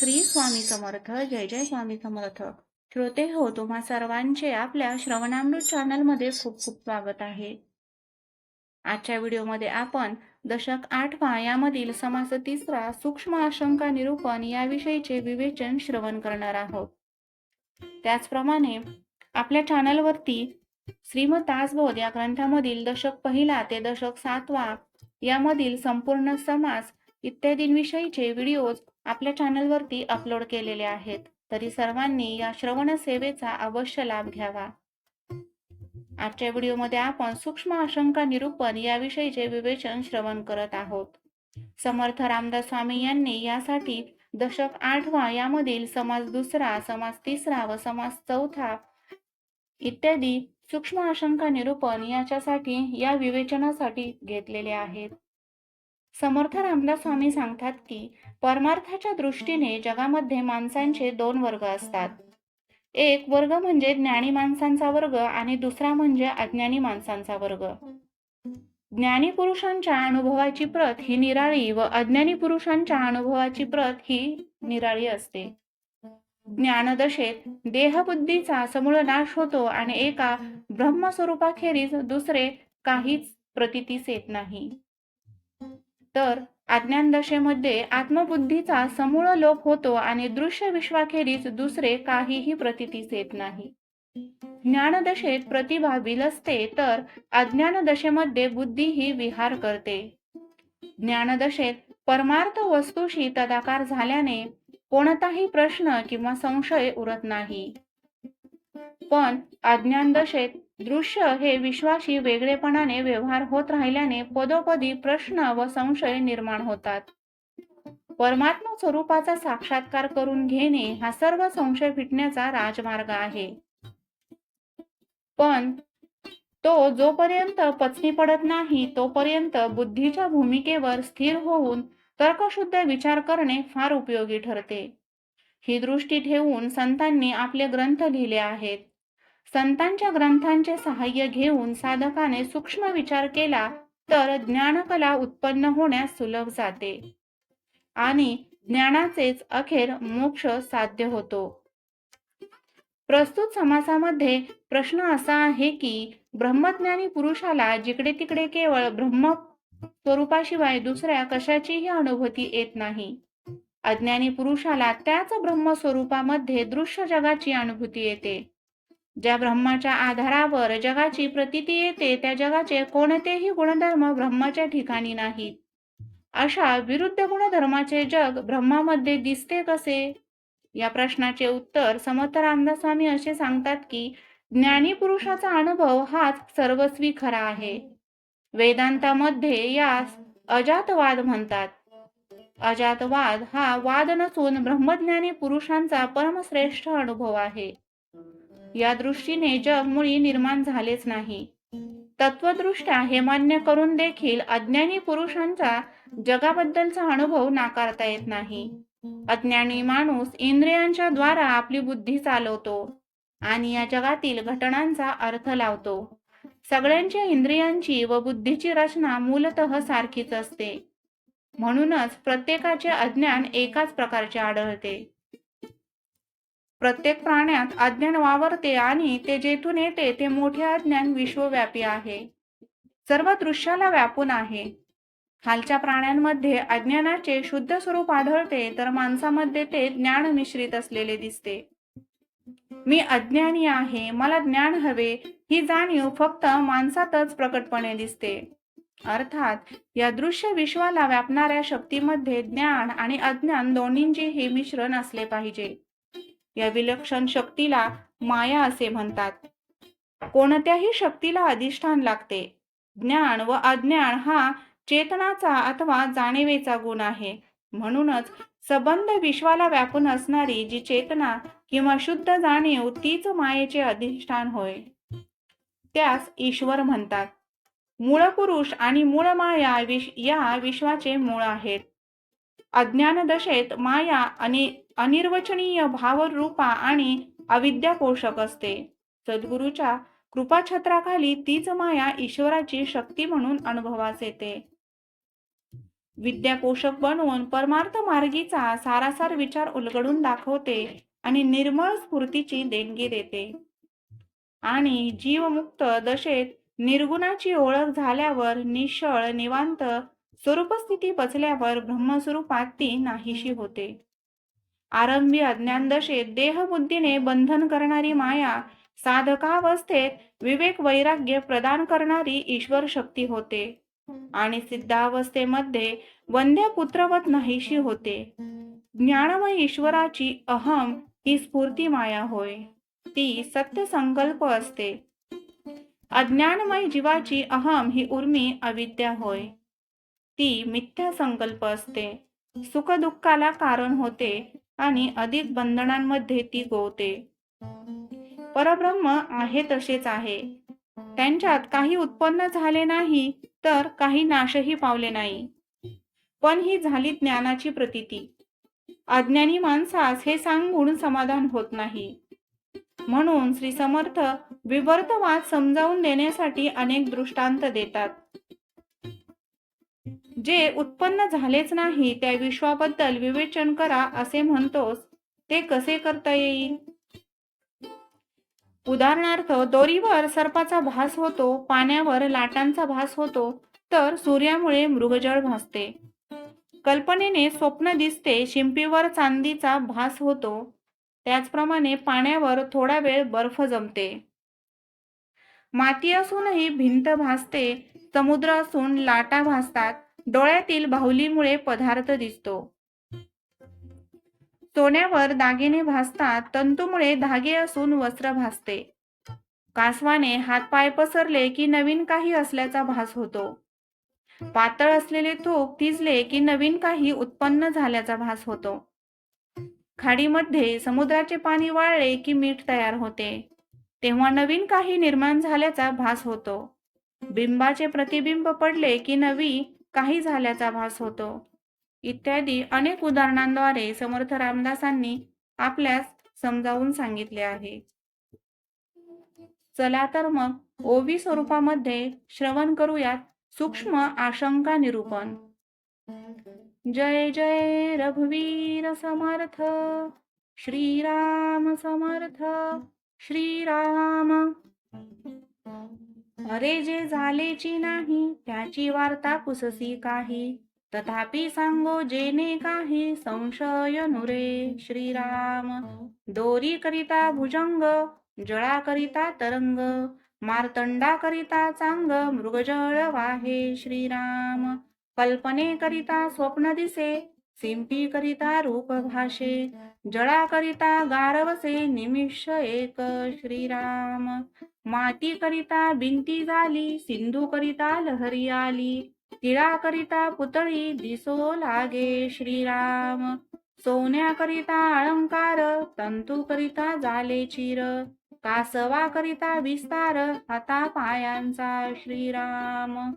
श्री स्वामी समर्थ जय जय स्वामी समर्थ. श्रोते हो तुम्हा सर्वांचे आपल्या श्रवणामृत चॅनलमध्ये खूप खूप स्वागत आहे. आजच्या व्हिडिओमध्ये आपण दशक आठवा यामधील समास तिसरा सूक्ष्म आशंका निरूपण याविषयीचे विवेचन श्रवण करणार आहोत. त्याचप्रमाणे आपल्या चॅनलवरती श्रीमद दासबोध या ग्रंथामधील दशक पहिला ते दशक सातवा यामधील संपूर्ण समास इत्यादींविषयीचे व्हिडिओज आपल्या चॅनलवरती अपलोड केलेले आहेत. तरी सर्वांनी या श्रवण सेवेचा अवश्य लाभ घ्यावा. आजच्या व्हिडिओमध्ये आपण सूक्ष्म आशंका निरूपण याविषयीचे विवेचन श्रवण करत आहोत. समर्थ रामदास स्वामी यांनी यासाठी दशक आठवा यामधील समाज दुसरा समाज तिसरा व समाज चौथा इत्यादी सूक्ष्म आशंका निरूपण याच्यासाठी या विवेचनासाठी घेतलेले आहेत. समर्थ रामदास स्वामी सांगतात की परमार्थाच्या दृष्टीने जगामध्ये माणसांचे दोन वर्ग असतात. एक वर्ग म्हणजे ज्ञानी माणसांचा वर्ग आणि दुसरा म्हणजे अज्ञानी माणसांचा वर्ग. ज्ञानी पुरुषांच्या अनुभवाची प्रत ही निराळी व अज्ञानी पुरुषांच्या अनुभवाची प्रत ही निराळी असते. ज्ञानदशेत देहबुद्धीचा समूळ नाश होतो आणि एका ब्रह्मस्वरूपाखेरीज दुसरे काहीच प्रतीतीस येत नाही. तर अज्ञानदशेमध्ये आत्मबुद्धीचा समूळ लोप होतो आणि दृश्य विश्वाखेरीज दुसरे काहीही प्रतीतीस येत नाही. ज्ञानदशेत प्रतिभा विलसते तर अज्ञानदशेमध्ये बुद्धी ही विहार करते. ज्ञानदशेत परमार्थ वस्तूशी तदाकार झाल्याने कोणताही प्रश्न किंवा संशय उरत नाही. पण आज्ञानदशेत दृश्य हे विश्वाशी वेगळेपणाने व्यवहार होत राहिल्याने पदोपदी प्रश्न व संशय निर्माण होतात. परमात्मा स्वरूपाचा साक्षात्कार करून घेणे हा सर्व संशय फिटण्याचा राजमार्ग आहे. पण तो जोपर्यंत पचनी पडत नाही तोपर्यंत बुद्धीच्या भूमिकेवर स्थिर होऊन तर्कशुद्ध विचार करणे फार उपयोगी ठरते. ही दृष्टी ठेवून संतांनी आपले ग्रंथ लिहिले आहेत. संतांच्या ग्रंथांचे सहाय्य घेऊन साधकाने सूक्ष्म विचार केला तर ज्ञानकला उत्पन्न होण्यास सुलभ जाते. आणि ज्ञानाचेच अखेर मोक्ष साध्य होतो. प्रस्तुत समासामध्ये प्रश्न असा आहे की ब्रह्मज्ञानी पुरुषाला जिकडे तिकडे केवळ ब्रह्म स्वरूपाशिवाय दुसऱ्या कशाचीही अनुभूती येत नाही. अज्ञानी पुरुषाला त्याच ब्रह्मस्वरूपामध्ये दृश्य जगाची अनुभूती येते. ज्या ब्रह्माच्या आधारावर जगाची प्रतीती येते त्या जगाचे कोणतेही गुणधर्म ब्रह्माच्या ठिकाणी नाहीत. अशा विरुद्ध गुणधर्माचे जग ब्रह्मामध्ये दिसते कसे? या प्रश्नाचे उत्तर समर्थ रामदास्वामी असे सांगतात की ज्ञानी पुरुषाचा अनुभव हाच सर्वस्वी खरा आहे. वेदांतामध्ये यास अजातवाद म्हणतात. अजातवाद हा वाद नसून ब्रह्मज्ञानी पुरुषांचा परमश्रेष्ठ अनुभव आहे. या दृष्टीने जग मुळी निर्माण झालेच नाही. तत्वदृष्ट्या हे मान्य करून देखील अज्ञानी पुरुषांचा जगाबद्दलचा अनुभव नाकारता येत नाही. अज्ञानी माणूस इंद्रियांच्या द्वारा आपली बुद्धी चालवतो आणि या जगातील घटनांचा अर्थ लावतो. सगळ्यांच्या इंद्रियांची व बुद्धीची रचना मूलतः सारखीच असते. म्हणूनच प्रत्येकाचे अज्ञान एकाच प्रकारचे आढळते. प्रत्येक प्राण्यात अज्ञान वावरते आणि ते जेथून येते ते मोठे अज्ञान विश्वव्यापी आहे. सर्व दृश्याला व्यापून आहे. खालच्या प्राण्यांमध्ये अज्ञानाचे शुद्ध स्वरूप आढळते तर माणसामध्ये ते ज्ञान मिश्रित असलेले दिसते. मी अज्ञानी आहे मला ज्ञान हवे ही जाणीव फक्त माणसातच प्रकटपणे दिसते. अर्थात या दृश्य विश्वाला व्यापणाऱ्या शक्तीमध्ये ज्ञान आणि अज्ञान दोन्हींचे हे मिश्रण असले पाहिजे. या विलक्षण शक्तीला माया असे म्हणतात. कोणत्याही शक्तीला अधिष्ठान लागते. ज्ञान व अज्ञान हा चेतनाचा अथवा जाणीवेचा गुण आहे. म्हणूनच सबंध विश्वाला व्यापून असणारी जी चेतना किंवा शुद्ध जाणीव तीच मायेचे अधिष्ठान होय. त्यास ईश्वर म्हणतात. मूळ पुरुष आणि मूळ माया विश या विश्वाचे मूळ आहेत. अज्ञान दशेत माया अनि अनिर्वचनीय भावरूपा आणि अविद्या पोषक असते. सद्गुरूच्या कृपाछत्राखाली तीच माया ईश्वराची शक्ती म्हणून अनुभवास येते. विद्यापोषक बनवून परमार्थ मार्गीचा सारासार विचार उलगडून दाखवते आणि निर्मळ स्फूर्तीची देणगी देते. आणि जीवमुक्त दशेत निर्गुणाची ओळख झाल्यावर निश्चळ निवांत स्वरूपस्थिती पचल्यावर ब्रह्मस्वरूपात ती नाहीशी होते. आरंभी अज्ञानदशेत देहबुद्धीने बंधन करणारी माया साधकावस्थेत विवेक वैराग्य प्रदान करणारी ईश्वर शक्ती होते. आणि सिद्धावस्थेमध्ये वंद्य पुत्रवत नाहीशी होते. ज्ञानमय ईश्वराची अहम ही स्फूर्ती माया होय. ती सत्य संकल्प असते. अज्ञानमय जीवाची अहम ही उर्मी अविद्या होय. ती मिथ्या संकल्प असते. सुखदुःखाला कारण होते आणि अधिक बंधनांमध्ये ती गोवते. परब्रह्म आहे तसेच आहे. त्यांच्यात काही उत्पन्न झाले नाही तर काही नाशही पावले नाही. पण ही झाली ज्ञानाची प्रतीती. अज्ञानी माणसास हे सांगून समाधान होत नाही. म्हणून श्री समर्थ विवर्तवाद समजावून देण्यासाठी अनेक दृष्टांत देतात. जे उत्पन्न झालेच नाही त्या विश्वाबद्दल विवेचन करा असे म्हणतोस ते कसे करता येईल? उदाहरणार्थ दोरीवर सर्पाचा भास होतो पाण्यावर लाटांचा भास होतो तर सूर्यामुळे मृगजळ भासते. कल्पनेने स्वप्न दिसते शिंपीवर चांदीचा भास होतो. त्याचप्रमाणे पाण्यावर थोडा वेळ बर्फ जमते. माती असूनही भिंत भासते समुद्र असून लाटा भासतात डोळ्यातील बाहुलीमुळे पदार्थ दिसतो. सोन्यावर दागिने भासतात तंतूमुळे धागे असून वस्त्र भासते. कासवाने हातपाय पसरले की नवीन काही असल्याचा भास होतो. पातळ असलेले तूप थिजले की नवीन काही उत्पन्न झाल्याचा भास होतो. खाडीमध्ये समुद्राचे पाणी वाळले की मीठ तयार होते. तेव्हा नवीन काही निर्माण झाल्याचा भास होतो. बिंबाचे प्रतिबिंब पडले की नवी काही झाल्याचा भास होतो. इत्यादी अनेक उदाहरणांद्वारे समर्थ रामदासांनी आपल्यास समजावून सांगितले आहे. चला तर मग ओवी स्वरूपामध्ये श्रवण करूयात सूक्ष्म आशंका निरूपण. जय जय रघुवीर समर्थ श्रीराम समर्थ श्रीराम. अरे जे झालेची नाही त्याची वार्ता पुससी काही. तथापि सांगो जेने काही संशय नुरे श्रीराम. दोरी करिता भुजंग जळा करिता तरंग मार्तंडा करिता चांग मृगजळ वाहे श्रीराम. कल्पने करिता स्वप्न दिसे सिंपी करिता रूप भाषे जळा करिता गारवसे निमिष एक श्रीराम. माती करिता बिंती झाली सिंधू करिता लहरी आली तिळा करिता पुतळी दिसो लागे श्रीराम. सोन्या करिता अलंकार तंतू करिता झाले चिर कासवा करिता विस्तार हाता पायांचा श्रीराम.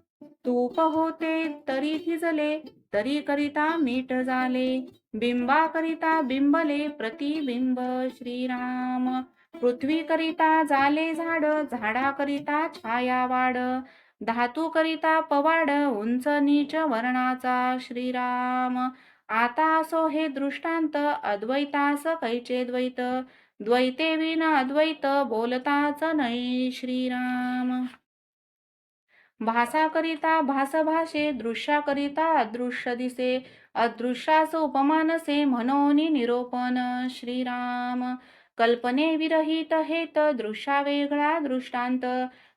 तूप होते तरी थिजले तरी करिता मीठ झाले. बिंबा करिता बिंबले प्रतिबिंब श्रीराम. पृथ्वी करिता झाले झाड झाडा करिता छाया वाड. धातू करिता पवाड उंच नीच वर्णाचा श्रीराम. आता असो हे दृष्टांत अद्वैतास कैचे द्वैत? द्वैते विना अद्वैत बोलताच नाही श्रीराम. भासाकरिता भासभाषे दृश्याकरिता अदृश्य दिसे अदृश्यास उपमानसे मनोनी निरोपण श्रीराम। कल्पने विरहित हेत दृश्या वेगळा दृष्टांत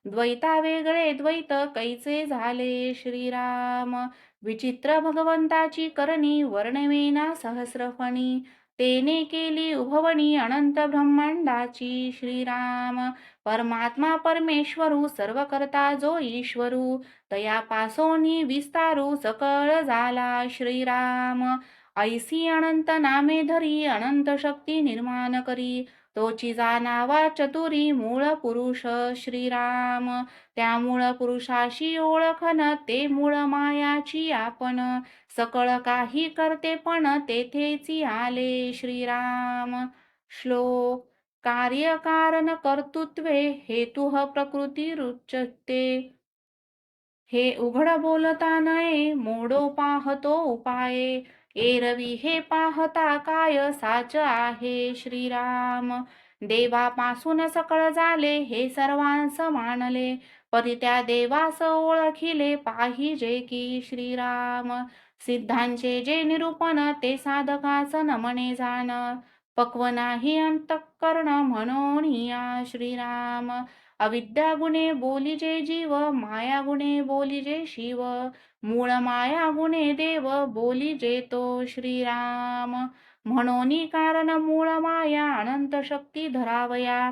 द्वैता वेगळे द्वैत कैचे झाले श्रीराम। विचित्र भगवंताची करणी वर्णवेना सहस्रफणी। तेने केली उभवणी अनंत ब्रह्मांडाची श्रीराम. परमात्मा परमेश्वरू सर्व करता जो ईश्वरू. तयापासोनी विस्तारू सकळ झाला श्रीराम. ऐसी अनंत नामे धरी अनंत शक्ती निर्माण करी. तोची जाणावा चतुरी मूळ पुरुष श्रीराम. त्या मूळ पुरुषाशी ओळखन ते मूळ मायाची आपण. सकळ काही करते पण तेथेची आले श्रीराम. श्लोक कार्यकारण कर्तृत्वे हेतुह प्रकृती रुचते हे उघड बोलता नये मोडो पाहतो उपाये. एरवी हे पाहता काय साच आहे श्रीराम? देवापासून सकळ झाले हे सर्वांस मानले. परी त्या देवास ओळखिले पाहिजे की श्रीराम. सिद्धांचे जे निरूपण ते साधकास नमने जाण. पक्व नाही अंतकरण म्हणून या श्रीराम. अविद्या गुणे बोलिजे जीव माया गुणे बोलिजे शिव. मूळ माया गुणे देव बोलिजे तो श्रीराम. म्हणून कारण मूळ माया अनंत शक्ती धरावया.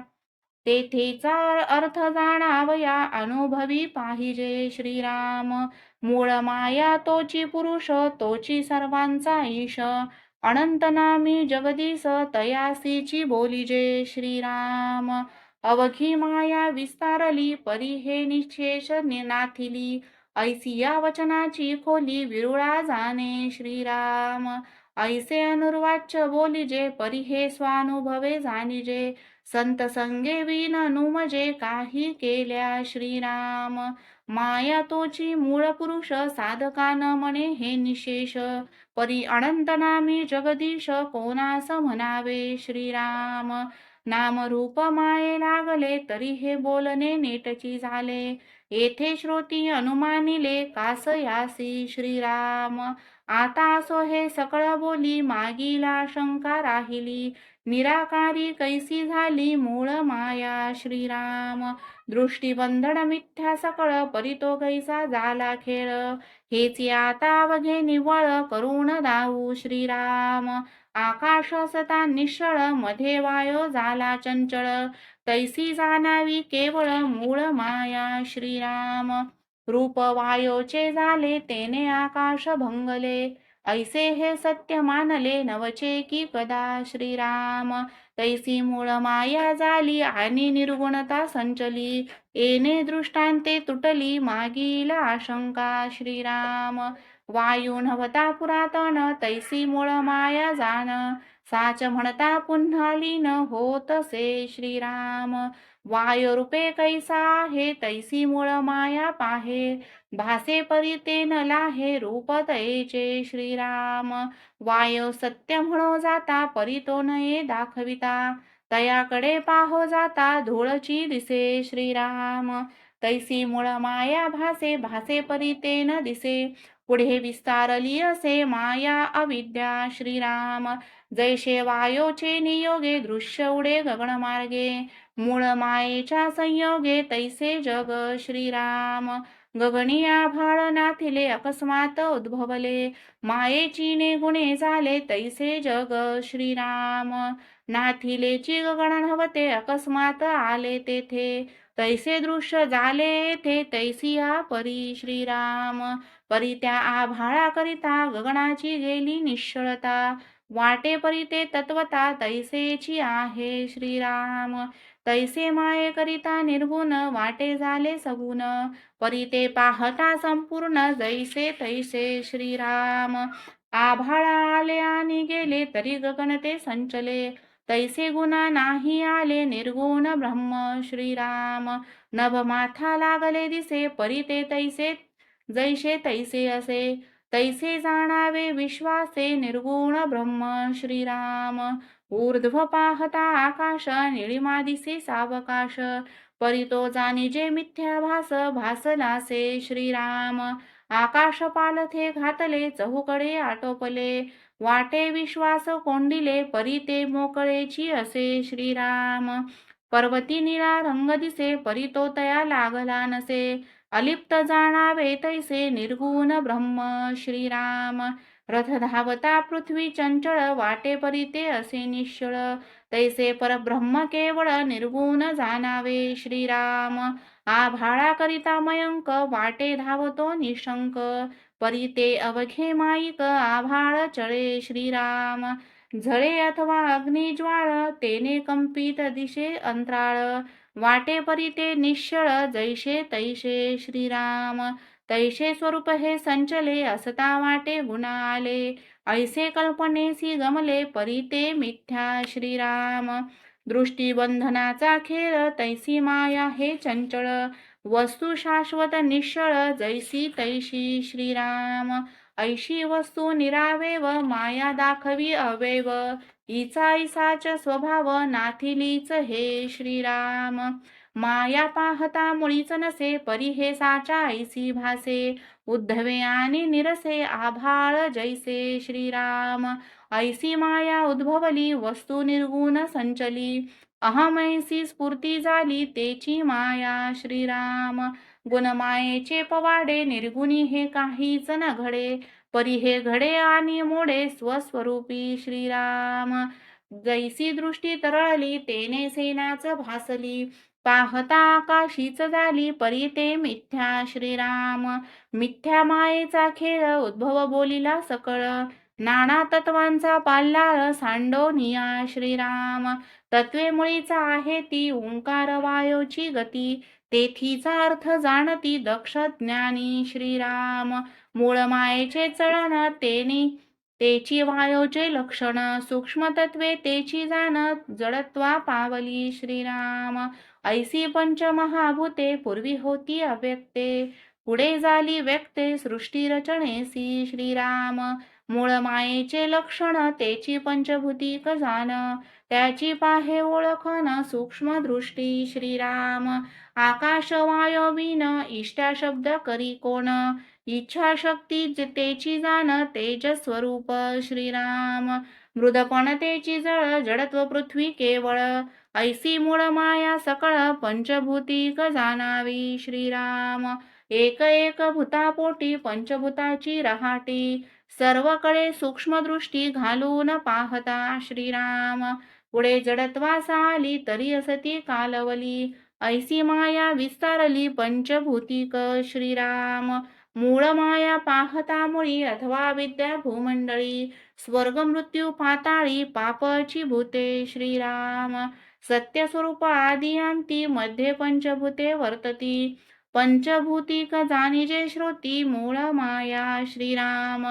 तेथेचा अर्थ जाणावया अनुभवी पाहिजे श्रीराम. मूळ माया तोची पुरुष तोची सर्वांचा ईश. अनंत नामी जगदीश तयासीची बोलिजे श्रीराम. अवघी माया विस्तारली परी हे निशेष नाथिली ऐसी या वचनाची खोली विरुळा जाणे श्रीराम. ऐसे अनुर्वाच्य बोलिजे परी हे स्वानुभवे जाणिजे. संत संगे विन अनुमजे काही केल्या श्रीराम. माया तोची मूळ पुरुष साधकान म्हणे हे निशेष. परी अनंत नामी जगदीश कोणास म्हणावे श्रीराम. नाम रूप माये लागले तरी हे बोलणे नेटची झाले. येथे श्रोती अनुमानिले कास यासी श्रीराम. आता असो हे सकळ बोली मागीला शंका राहिली. निराकारी कैसी झाली मूळ माया श्रीराम. दृष्टीबंधन मिथ्या सकळ परितो कैसा झाला खेळ. हेच आता तावघे निव्वळ करुण दाऊ श्रीराम. आकाश सता निश्चळमध्ये वायो झाला चंचळ. तैसी जाणावी केवळ मूळ माया श्रीराम. रूप वायोचे झाले तेने आकाश भंगले. ऐसे हे सत्य मानले नवचे की कदा श्रीराम. तैसी मूळ माया झाली आणि निर्गुणता संचली. येणे दृष्टांते तुटली मागील आशंका श्रीराम. वायू नवता पुरातन तैसी मूळ माया जाण. साच म्हणता पुन्हा लीन होतसे श्रीराम. वायरूपे कैसा आहे तैसी मूळ माया पाहे. भासे परी ते नला लाहे रूप तैचे श्रीराम. वाय सत्य म्हणो जाता परी तो नये दाखविता. तयाकडे पाहो जाता धूळची दिसे श्रीराम. तैसी मूळ माया भासे भासे परी ते न दिसे. पुढे विस्तारली असे माया अविद्या श्रीराम. जैसे वायोचे नियोगे दृश्य उडे गगनमार्गे. मूळ मायेच्या संयोगे तैसे जग श्रीराम. गगनी आभाळ नाथिले अकस्मात उद्भवले. मायेची ने गुणे झाले तैसे जग श्रीराम. नाथिलेची गगन हवते अकस्मात आले तेथे. तैसे दृश्य झाले ते तैसिया परी श्रीराम. परी त्या आभाळाकरिता गगनाची गेली निश्चळता. वाटे परिते तत्वता तैसेची आहे श्रीराम. तैसे माये करिता निर्गुण वाटे झाले सगुण. परिते पाहता संपूर्ण जैसे तैसे श्रीराम. आभाळा आले आणि गेले तरी गगन ते संचले. तैसे गुणा नाही आले निर्गुण ब्रह्म श्रीराम. नभ माथा लागले दिसे परिते तैसे जैसे तैसे असे. तैसे जाणावे विश्वासे निर्गुण ब्रह्म श्रीराम। ऊर्ध्व पाहता आकाश निळिमा दिसे सावकाश। परितो जाणिजे मिथ्याभास भासलासे श्रीराम। आकाश पालथे घातले चहूकडे आटोपले। वाटे विश्वास कोंडिले परिते मोकळेची असे श्रीराम। पर्वती निळा रंग दिसे परितो तया लागला नसे। अलिप्त जाणावे तैसे निर्गुण ब्रह्म श्रीराम। रथ धावता पृथ्वी चंचळ वाटे परिते असे निश्चळ तैसे परब्रह्म केवळ निर्गुण जाणावे श्रीराम। आभाळा करिता मयंक वाटे धावतो निशंक। परिते अवघे माईक आभाळ चळे श्रीराम। झळे अथवा अग्निज्वाळ तेने कंपित दिशे अंतराळ। वाटेपरी ते निश्चळ जैसे तैसे श्रीराम. तैसे स्वरूप हे संचले असता वाटे गुणा आले ऐसे कल्पनेसी गमले परी ते मिथ्या श्रीराम. दृष्टीबंधनाचा खेळ तैसी माया हे चंचळ. वस्तू शाश्वत निश्चळ जैसी तैशी श्रीराम. ऐशी वस्तू निरावेव माया दाखवी अवेव. इचा इसाच स्वभाव नाथिलीच हे श्रीराम. माया पाहता मुळीच नसे परी हे साचा ऐसी भासे. उद्धवे आणि निरसे आभाळ जैसे श्रीराम. ऐसी माया उद्भवली वस्तू निर्गुण संचली. अहमैसी स्फूर्ती झाली तेची माया श्रीराम. गुणमायेचे पवाडे निर्गुणी हे काहीच न घडे. परी हे घडे आणि मोडे स्वस्वरूपी श्रीराम. जैसी दृष्टी तरळली तेने सेनाच भासली. पाहता आकाशीच झाली परी ते मिथ्या श्रीराम. मिथ्या मायेचा खेळ उद्भव बोलिला सकळ. नाना तत्वांचा पाल्लाळ सांडोनिया श्रीराम. तत्वे मुळीचा आहे ती ओंकार वायोची गती. तेथीचा अर्थ जाणती दक्ष ज्ञानी श्रीराम. मूळ मायेचे चळण तेनी तेची वायोचे लक्षण सूक्ष्म तत्वे तेची जाण जडत्वा पावली श्रीराम. ऐसी पंच महाभूते पूर्वी होती अव्यक्ते पुढे झाली व्यक्ते सृष्टी रचनेसी श्रीराम. मूळ मायेचे लक्षण तेची पंचभूती जाण त्याची पाहे ओळखन सूक्ष्म दृष्टी श्रीराम. आकाश वायोविन इष्टा शब्द करी कोण इच्छाशक्ती तेची जाण तेज स्वरूप श्रीराम. मृदपण तेची जळ जडत्व पृथ्वी केवळ. ऐसी मूळ माया सकळ पंचभूतिक जाणावी श्रीराम. एक एक भूतापोटी पंचभूताची रहाटी. सर्वकडे सूक्ष्मदृष्टी घालून पाहता श्रीराम. पुढे जडत्वास आली तरी असती कालवली. ऐसी माया विस्तारली पंचभूतिक श्रीराम. मूळमाया पाहतामुळी मुळी अथवा विद्या भूमंडळी स्वर्ग मृत्यू पाताळी पापची भूते श्रीराम. सत्यस्वरूप आदी अंती मध्ये पंचभूते वर्तती पंचभूतिक जाणीजे श्रोती मूळ माया श्रीराम.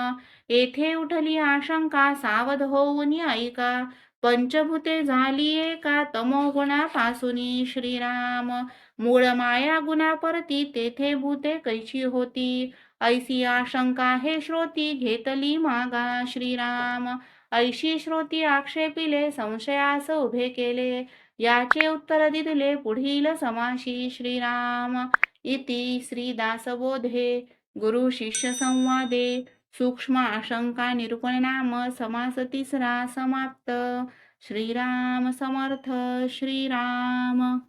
येथे उठली आशंका सावध होऊन ऐका पंचभूते झाली तमो तमोगुणापासून श्रीराम? मूळ माया गुणापरती तेथे भूते कैची होती? ऐसी आशंका हे श्रोती घेतली मागा श्रीराम. ऐशी श्रोती आक्षेपिले संशयास उभे केले. याचे उत्तर दिले पुढील समाशी श्रीराम. इति श्रीदासबोधे गुरु शिष्य संवादे. सूक्ष्म आशंका निरूपण नाम समास तिसरा समाप्त. श्रीराम समर्थ श्रीराम.